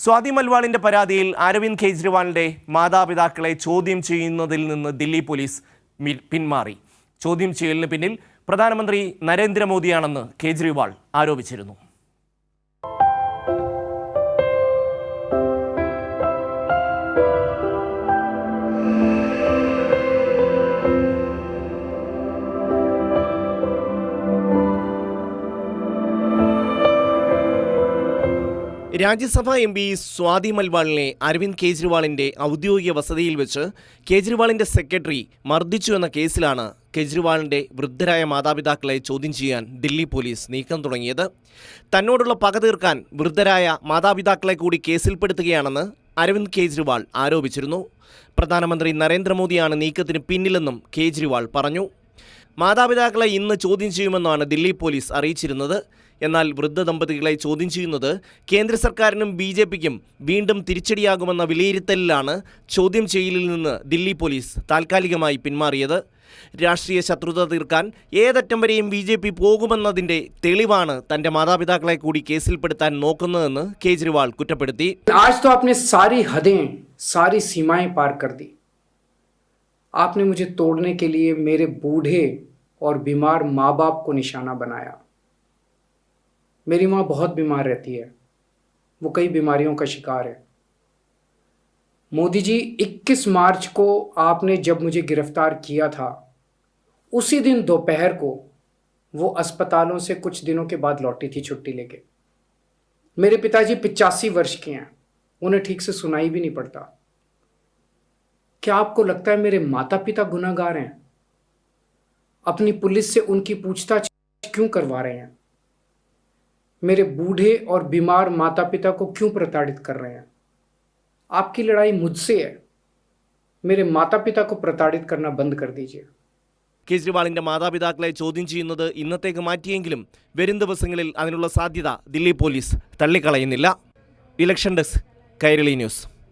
സ്വാതി മൽവാളിന്റെ പരാതിയിൽ അരവിന്ദ് കെജ്രിവാളിന്റെ മാതാപിതാക്കളെ ചോദ്യം ചെയ്യുന്നതിൽ നിന്ന് ദില്ലി പോലീസ് പിന്മാറി. ചോദ്യം ചെയ്യലിന് പിന്നിൽ പ്രധാനമന്ത്രി നരേന്ദ്രമോദിയാണെന്ന് കേജ്രിവാൾ ആരോപിച്ചിരുന്നു. രാജ്യസഭാ എം പി സ്വാതി മൽവാളിനെ അരവിന്ദ് കേജ്രിവാളിന്റെ ഔദ്യോഗിക വസതിയിൽ വെച്ച് കേജ്രിവാളിന്റെ സെക്രട്ടറി മർദ്ദിച്ചു എന്ന കേസിലാണ് കേജ്രിവാളിന്റെ വൃദ്ധരായ മാതാപിതാക്കളെ ചോദ്യം ചെയ്യാൻ ദില്ലി പോലീസ് നീക്കം തുടങ്ങിയത്. തന്നോടുള്ള പക തീർക്കാൻ വൃദ്ധരായ മാതാപിതാക്കളെ കൂടി കേസിൽപ്പെടുത്തുകയാണെന്ന് അരവിന്ദ് കേജ്രിവാൾ ആരോപിച്ചിരുന്നു. പ്രധാനമന്ത്രി നരേന്ദ്രമോദിയാണ് നീക്കത്തിന് പിന്നിലെന്നും കേജ്രിവാൾ പറഞ്ഞു. മാതാപിതാക്കളെ ഇന്ന് ചോദ്യം ചെയ്യുമെന്നാണ് ദില്ലി പോലീസ് അറിയിച്ചിരുന്നത്. എന്നാൽ വൃദ്ധ ദമ്പതികളെ ചോദ്യം ചെയ്യുന്നത് കേന്ദ്ര സർക്കാരിനും ബി ജെ പിക്കും വീണ്ടും തിരിച്ചടിയാകുമെന്ന വിലയിരുത്തലിലാണ് ചോദ്യം ചെയ്യലിൽ നിന്ന് ദില്ലി പോലീസ് താൽക്കാലികമായി പിന്മാറിയത്. രാഷ്ട്രീയ ശത്രുത തീർക്കാൻ ഏതറ്റം വരെയും ബി ജെ പി പോകുമെന്നതിന്റെ തെളിവാണ് തന്റെ മാതാപിതാക്കളെ കൂടി കേസിൽപ്പെടുത്താൻ നോക്കുന്നതെന്ന് കേജ്രിവാൾ കുറ്റപ്പെടുത്തി. സാരി സാരി സീമായെ പാർ കർ आपने मुझे तोड़ने के लिए मेरे बूढ़े और बीमार माँ बाप को निशाना बनाया। मेरी माँ बहुत बीमार रहती है। वो कई बीमारियों का शिकार है। मोदी जी 21 मार्च को आपने जब मुझे गिरफ़्तार किया था, उसी दिन दोपहर को वो अस्पतालों से कुछ दिनों के बाद लौटी थी छुट्टी लेके। मेरे पिताजी पिचासी वर्ष के हैं। उन्हें ठीक से सुनाई भी नहीं पड़ता। क्या आपको लगता है मेरे माता पिता गुनाहगार हैं अपनी पुलिस से उनकी पूछताछ क्यों करवा रहे हैं मेरे बूढ़े और बीमार माता पिता को क्यों प्रताड़ित कर रहे हैं आपकी लड़ाई मुझसे है मेरे माता पिता को प्रताड़ित करना बंद कर दीजिए കേജ്രിവാളിന്റെ മാതാപിതാക്കളെ ചോദ്യം ചെയ്യുന്നത് ഇന്നത്തേക്ക് മാറ്റിയെങ്കിലും വരും ദിവസങ്ങളിൽ അതിനുള്ള സാധ്യത Delhi police തള്ളിക്കളയുന്നില്ല election desk Kairali news